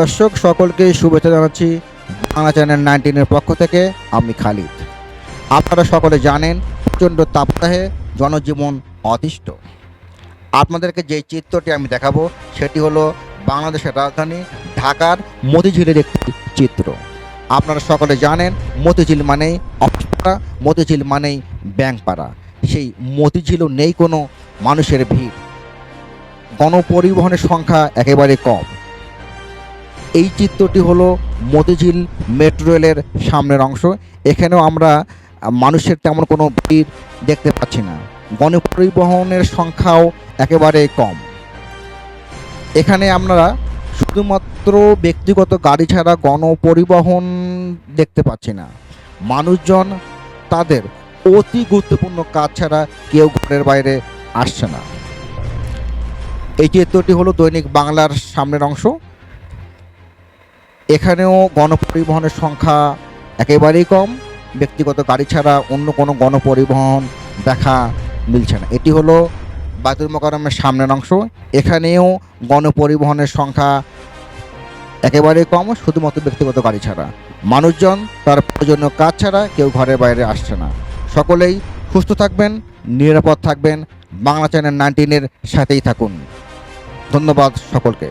দর্শক, সকলকে শুভেচ্ছা জানাচ্ছি বাংলা চ্যানেল নাইনটিনের পক্ষ থেকে। আমি খালিদ। আপনারা সকলে জানেন, প্রচণ্ড তাপদাহে জনজীবন অতিষ্ঠ। আপনাদেরকে যে চিত্রটি আমি দেখাবো, সেটি হলো বাংলাদেশের রাজধানী ঢাকার মতিঝিলের একটি চিত্র। আপনারা সকলে জানেন, মতিঝিল মানেই অফিসপাড়া মতিঝিল মানেই ব্যাংকপাড়া। সেই মতিঝিলও নেই কোনো মানুষের ভিড়। গণপরিবহনের সংখ্যা একেবারে কম। এই চিত্রটি হলো মতিঝিল মেট্রো রেলের সামনের অংশ। এখানেও আমরা মানুষের তেমন কোনো ভিড় দেখতে পাচ্ছি না। গণপরিবহনের সংখ্যাও একেবারে কম। এখানে আমরা শুধুমাত্র ব্যক্তিগত গাড়ি ছাড়া গণপরিবহন দেখতে পাচ্ছি না। মানুষজন তাদের অতি গুরুত্বপূর্ণ কাজ ছাড়া কেউ ঘরের বাইরে আসছে না। এই চিত্রটি হলো দৈনিক বাংলার সামনের অংশ। এখানেও গণপরিবহনের সংখ্যা একেবারেই কম। ব্যক্তিগত গাড়ি ছাড়া অন্য কোনো গণপরিবহন দেখা মিলছে না। এটি হলো বায়তুল মোকারমের সামনের অংশ। এখানেও গণপরিবহনের সংখ্যা একেবারেই কম, শুধুমাত্র ব্যক্তিগত গাড়ি ছাড়া। মানুষজন তার প্রয়োজনীয় কাজ ছাড়া কেউ ঘরের বাইরে আসছে না। সকলেই সুস্থ থাকবেন, নিরাপদ থাকবেন। বাংলা চ্যানেল নাইনটিনের সাথেই থাকুন। ধন্যবাদ সকলকে।